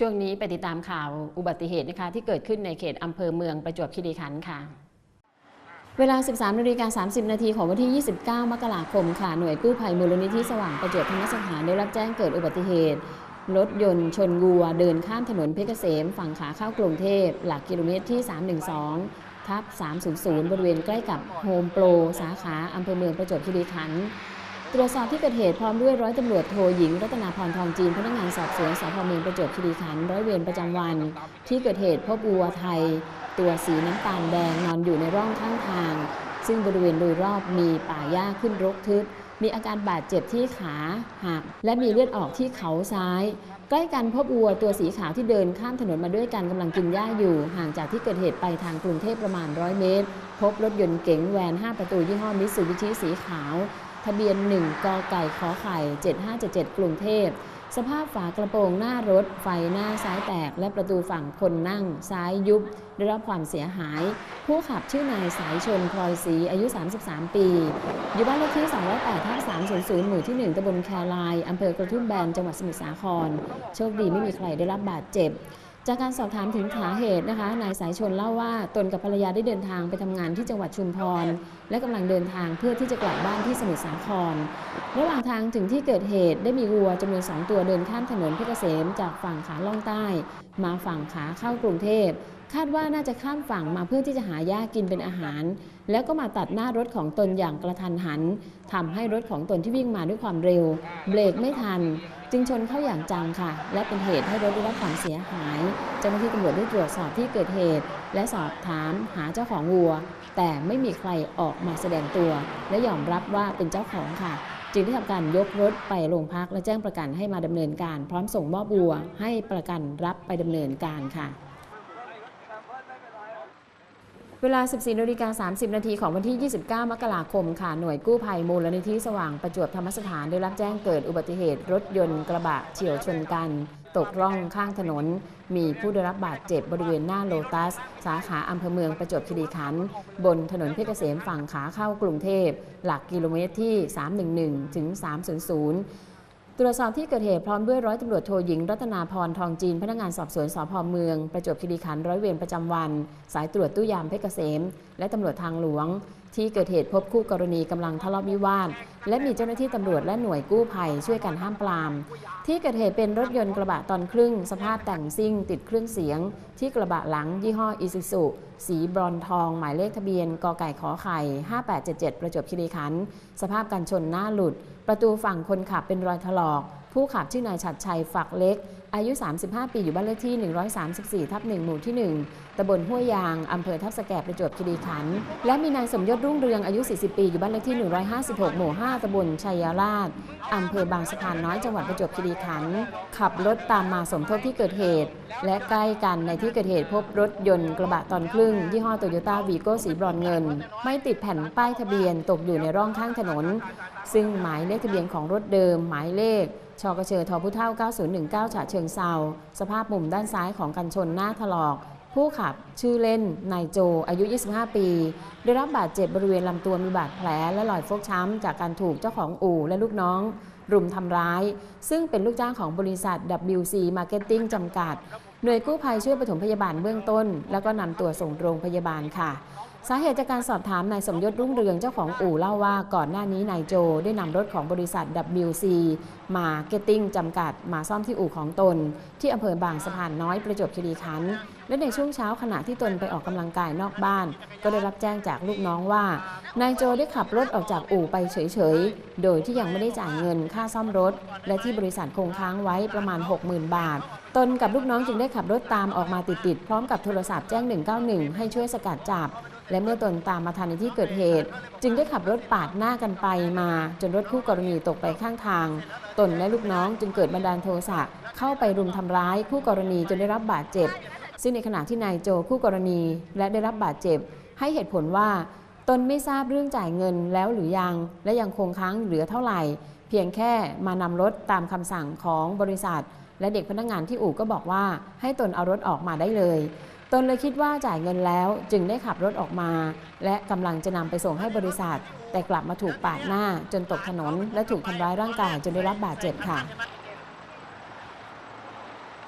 ช่วงนี้ไปติดตามข่าวอุบัติเหตุนะคะที่เกิดขึ้นในเขตอำเภอเมืองประจวบคีรีขันธ์ค่ะ เวลา 13นาฬิกา30 นาทีของวันที่ 29 มกราคมค่ะ หน่วยกู้ภัยมูลนิธิสว่างประจวบธรรมสถานได้รับแจ้งเกิดอุบัติเหตุ รถยนต์ชนวัว เดินข้ามถนนเพชรเกษม ฝั่งขาเข้ากรุงเทพ หลักกิโลเมตรที่ 312 ทับ 300 บริเวณใกล้กับโฮมโปร สาขาอำเภอเมืองประจวบคีรีขันธ์ ตรวจสอบที่เกิดเหตุพร้อมด้วยร้อยตำรวจโทหญิง รัตนาพรทองจีนพนักงานสอบสวนสพเมืองประจวบคีรีขันธ์ร้อยเวรประจำวัน ที่เกิดเหตุพบวัวไทย ตัวสีน้ำตาลแดงนอนอยู่ในร่องข้างทาง ซึ่งบริเวณโดยรอบมีป่าหญ้าขึ้นรกทึบมีอาการบาดเจ็บที่ขาหักและมีเลือดออกที่เขาซ้าย ใกล้กันพบวัวตัวสีขาวที่เดินข้ามถนนมาด้วยกันกำลังกินหญ้าอยู่ ห่างจากที่เกิดเหตุไปทางกรุงเทพประมาณ 100 เมตร พบรถยนต์เก๋งแวน 5 ประตูยี่ห้อมิตซูบิชิสีขาว ทะเบียน 1 กไก่ขอไข่ 7577 กรุงเทพ สภาพฝากระโปรงหน้ารถ ไฟหน้าซ้ายแตก และประตูฝั่งคนนั่ง ซ้ายยุบ ได้รับความเสียหาย ผู้ขับชื่อนายสายชนพลอยศรีอายุ 33 ปี อยู่บ้านเลขที่ 208ทับ300 หมู่ที่ 1ตำบลแครายอำเภอกระทุ่มแบน จังหวัดสมุทรสาคร โชคดีไม่มีใครได้รับบาดเจ็บ จากการสอบถามถึงสาเหตุนะคะ นายสายชนเล่าว่าตนกับภรรยาได้เดินทางไปทำงานที่จังหวัดชุมพร และกำลังเดินทางเพื่อที่จะกลับบ้านที่สมุทรสาคร ระหว่างทางถึงที่เกิดเหตุได้มีวัวจำนวนสองตัวเดินข้ามถนนเพชรเกษมจากฝั่งขาล่องใต้ มาฝั่งขาเข้ากรุงเทพ คาดว่าน่าจะข้ามฝั่งมาเพื่อที่จะหาหญ้ากินเป็นอาหาร แล้วก็มาตัดหน้ารถของตนอย่างกระทันหันทำให้รถของตนที่วิ่งมาด้วยความเร็ว เบรกไม่ทัน จึงชนเข้าอย่างจังค่ะ และเป็นเหตุให้รถได้รับความเสียหาย เจ้าหน้าที่ตำรวจได้ตรวจสอบที่เกิดเหตุ และสอบถามหาเจ้าของวัว แต่ไม่มีใครออกมาแสดงตัว และยอมรับว่าเป็นเจ้าของค่ะ จึงได้ทำการยกรถไปโรงพักและแจ้งประกันให้มาดำเนินการ พร้อมส่งมอบวัวให้ประกันรับไปดำเนินการค่ะ เวลา 14นาฬิกา30 นาทีของวันที่ 29 มกราคม ค่ะ หน่วยกู้ภัยมูลนิธิสว่างประจวบธรรมสถานได้รับแจ้งเกิดอุบัติเหตุรถยนต์กระบะเฉียวชนกัน ตกร่องข้างถนน มีผู้ได้รับบาดเจ็บบริเวณหน้าโลตัส สาขาอำเภอเมืองประจวบคีรีขันธ์บนถนนเพชรเกษมฝั่งขาเข้ากรุงเทพ หลักกิโลเมตรที่ 311 ถึง 300 ตรวจสอบที่เกิดเหตุพร้อมด้วยร้อยตำรวจโทหญิง รัตนาพรทองจีน พนักงานสอบสวนสพเมือง ประจวบคีรีขันธ์ร้อยเวรประจำวัน สายตรวจตู้ยามเพชรเกษม และตำรวจทางหลวง ที่เกิดเหตุพบคู่กรณีกำลังทะเลาะวิวาทและมีเจ้าหน้าที่ตำรวจและหน่วยกู้ภัยช่วยกันห้ามปราม ที่เกิดเหตุเป็นรถยนต์กระบะตอนครึ่ง สภาพแต่งซิ่ง ติดเครื่องเสียง ที่กระบะหลังยี่ห้ออิซูซุสีบรอนทอง หมายเลขทะเบียนกไก่ขอไข่ 5877 ประจวบคีรีขันธ์สภาพกันชนหน้าหลุด ประตูฝั่งคนขับเป็นรอยถลอก ผู้ขับชื่อนายฉัดชัยฝักเล็ก อายุ 35 ปี อยู่บ้านเลขที่ 134 ทับ 1 หมู่ที่ 1 ตำบลห้วยยาง อำเภอทับสแกประจวบคีรีขันธ์ และมีนายสมยศรุ่งเรือง อายุ 40 ปี อยู่บ้านเลขที่ 156 หมู่ 5 ตำบลชัยราช อำเภอบางสะพานน้อย จังหวัดประจวบคีรีขันธ์ ขับรถตามมาสมทบที่เกิดเหตุ และใกล้กันในที่เกิดเหตุพบรถยนต์กระบะตอนครึ่ง ยี่ห้อโตโยต้าวีโก้สีบรอนเงิน ไม่ติดแผ่นป้ายทะเบียน ตกอยู่ในร่องข้างถนน ซึ่งหมายเลขทะเบียนของรถเดิม หมายเลขชกเชอทอผู้เท่า 9019ฉะเชิงเซาสภาพมุมด้านซ้ายของกันชนหน้าถลอก ผู้ขับชื่อเล่นนายโจอายุ 25 ปี ได้รับบาดเจ็บบริเวณลำตัวมีบาดแผลและรอยฟกช้ำ จากการถูกเจ้าของอู่และลูกน้อง รุมทำร้าย ซึ่งเป็นลูกจ้างของบริษัท WC Marketing จำกัด หน่วยกู้ภัยช่วยปฐมพยาบาลเบื้องต้น แล้วก็นำตัวส่งโรงพยาบาลค่ะ สาเหตุจากการสอบถามนายสมยศรุ่งเรืองเจ้าของอู่เล่าว่าก่อนหน้านี้นายโจได้นำรถของบริษัท WC มาเก็ตติ้งจำกัดมาซ่อมที่อู่ของตน ที่อำเภอบางสะพานน้อยประจวบคีรีขันธ์และในช่วงเช้าขณะที่ตนไปออกกำลังกายนอกบ้าน ก็ได้รับแจ้งจากลูกน้องว่านายโจได้ขับรถออกจากอู่ไปเฉยๆ โดยที่ยังไม่ได้จ่ายเงินค่าซ่อมรถ และที่บริษัทคงค้างไว้ประมาณ 60,000 บาท ตนกับลูกน้องจึงได้ขับรถตามออกมาติดๆพร้อมกับโทรศัพท์แจ้ง 191 ให้ช่วยสกัดจับ และเมื่อตนตามมาทันในที่เกิดเหตุ จึงได้ขับรถปาดหน้ากันไปมา จนรถคู่กรณีตกไปข้างทาง ตนและลูกน้องจึงเกิดบันดาลโทสะเข้าไปรุมทำร้ายคู่กรณีจนได้รับบาดเจ็บ ซึ่งในขณะที่นายโจคู่กรณีและได้รับบาดเจ็บ ให้เหตุผลว่า ตนไม่ทราบเรื่องจ่ายเงินแล้วหรือยัง และยังคงค้างเหลือเท่าไหร่ เพียงแค่มานำรถตามคำสั่งของบริษัท และเด็กพนักงานที่อู่ก็บอกว่า ให้ตนเอารถออกมาได้เลย ตนเลยคิดว่าจ่ายเงินแล้วจึงได้ขับรถออกมา และกำลังจะนำไปส่งให้บริษัท แต่กลับมาถูกปาดหน้าจนตกถนน และถูกทำร้ายร่างกายจนได้รับบาดเจ็บค่ะ